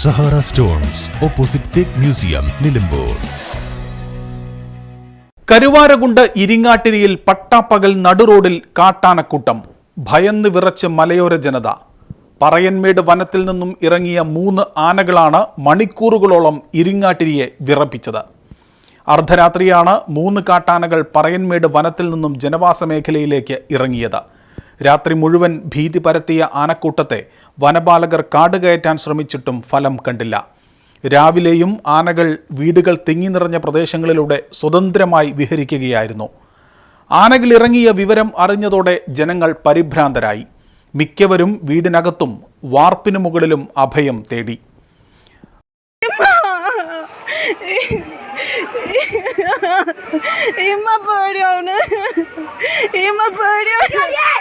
Sahara stones opposite തെക് museum Nilambur. Karuvarakundu ഇരിങ്ങാട്ടിരിയിൽ പട്ടാപ്പകൽ നടുറോഡിൽ കാട്ടാനക്കൂട്ടം. ഭയന്ന് വിറച്ച് മലയോര ജനത. പറയൻമേട് വനത്തിൽ നിന്നും ഇറങ്ങിയ മൂന്ന് ആനകളാണ് മണിക്കൂറുകളോളം ഇരിങ്ങാട്ടിരിയെ വിറപ്പിച്ചത്. അർദ്ധരാത്രിയാണ് മൂന്ന് കാട്ടാനകൾ പറയൻമേട് വനത്തിൽ നിന്നും ജനവാസ മേഖലയിലേക്ക് ഇറങ്ങിയത്. രാത്രി മുഴുവൻ ഭീതി പരത്തിയ ആനക്കൂട്ടത്തെ വനപാലകർ കാടുകയറ്റാൻ ശ്രമിച്ചിട്ടും ഫലം കണ്ടില്ല. രാവിലെയും ആനകൾ വീടുകൾ തിങ്ങി നിറഞ്ഞ പ്രദേശങ്ങളിലൂടെ സ്വതന്ത്രമായി വിഹരിക്കുകയായിരുന്നു. ആനകൾ ഇറങ്ങിയ വിവരം അറിഞ്ഞതോടെ ജനങ്ങൾ പരിഭ്രാന്തരായി. മിക്കവരും വീടിനകത്തും വാർപ്പിനു മുകളിലും അഭയം തേടി. ഇമ്മ പേടിയാണ് ഇമ്മ പേടിയാണ്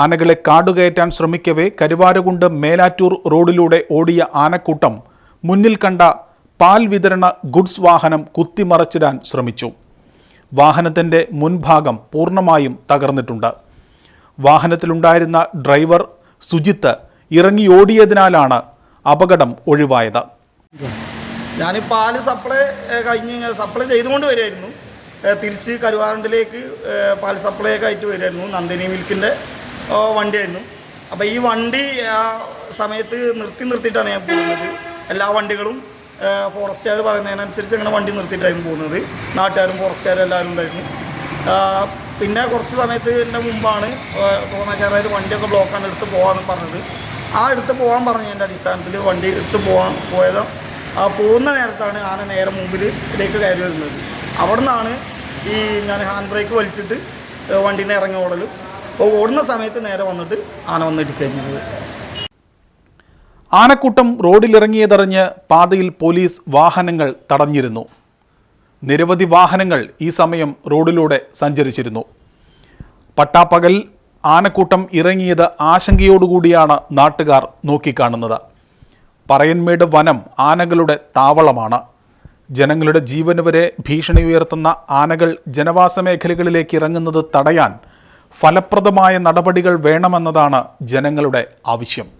ആനകളെ കാടുകയറ്റാൻ ശ്രമിക്കവേ കരുവാരകുണ്ട് മേലാറ്റൂർ റോഡിലൂടെ ഓടിയ ആനക്കൂട്ടം മുന്നിൽ കണ്ട പാൽ വിതരണ ഗുഡ്സ് വാഹനം കുത്തിമറച്ചിടാൻ ശ്രമിച്ചു. വാഹനത്തിന്റെ മുൻഭാഗം പൂർണമായും തകർന്നിട്ടുണ്ട്. വാഹനത്തിലുണ്ടായിരുന്ന ഡ്രൈവർ സുജിത്ത് ഇറങ്ങിയോടിയതിനാലാണ് അപകടം ഒഴിവായത്. ഞാൻ പാൽ സപ്ലൈ കഴിഞ്ഞ് സപ്ലൈ ചെയ്തുകൊണ്ട് വരുമായിരുന്നു തിരിച്ച് കരുവാരണ്ടിലേക്ക് പാൽ സപ്ലൈ ഒക്കെ ആയിട്ട് വരുമായിരുന്നു നന്ദിനി മിൽക്കിന്റെ വണ്ടിയായിരുന്നു. അപ്പോൾ ഈ വണ്ടി ആ സമയത്ത് നിർത്തി നിർത്തിയിട്ടാണ് ഞാൻ പോകുന്നത്. എല്ലാ വണ്ടികളും ഫോറസ്റ്റുകാർ പറയുന്നതിനനുസരിച്ച് അങ്ങനെ വണ്ടി നിർത്തിയിട്ടായിരുന്നു പോകുന്നത്. നാട്ടുകാരും ഫോറസ്റ്റുകാരും എല്ലാവരും ഉണ്ടായിരുന്നു. പിന്നെ കുറച്ച് സമയത്ത് എന്റെ മുമ്പാണ് തോന്നാച്ചാറായത് വണ്ടിയൊക്കെ ബ്ലോക്കാണ് എടുത്ത് പോകാമെന്ന് പറഞ്ഞത്. ആ എടുത്ത് പോകാൻ പറഞ്ഞതിന്റെ അടിസ്ഥാനത്തിൽ വണ്ടി എടുത്ത് പോകാൻ പോയത്. ആ പോകുന്ന നേരത്താണ് ആന നേരെ മുമ്പിൽ ഇതിലേക്ക് കയറി വരുന്നത്. അവിടെ നിന്നാണ് ഈ ഞാൻ ഹാൻഡ് ബ്രേക്ക് വലിച്ചിട്ട് വണ്ടിയിൽ നിന്ന് ഇറങ്ങി ഓടലും. അപ്പോൾ ഓടുന്ന സമയത്ത് നേരെ വന്നിട്ട് ആന വന്നിടിക്കുകയും ചെയ്തത് ആനക്കൂട്ടം റോഡിലിറങ്ങിയതറിഞ്ഞ് പാതയിൽ പോലീസ് വാഹനങ്ങൾ തടഞ്ഞിരുന്നു. നിരവധി വാഹനങ്ങൾ ഈ സമയം റോഡിലൂടെ സഞ്ചരിച്ചിരുന്നു. പട്ടാപ്പകൽ ആനക്കൂട്ടം ഇറങ്ങിയത് ആശങ്കയോടുകൂടിയാണ് നാട്ടുകാർ നോക്കിക്കാണുന്നത്. പറയൻമേട് വനം ആനകളുടെ താവളമാണ്. ജനങ്ങളുടെ ജീവന് വരെ ഭീഷണി ഉയർത്തുന്ന ആനകൾ ജനവാസ മേഖലകളിലേക്ക് ഇറങ്ങുന്നത് തടയാൻ ഫലപ്രദമായ നടപടികൾ വേണമെന്നതാണ് ജനങ്ങളുടെ ആവശ്യം.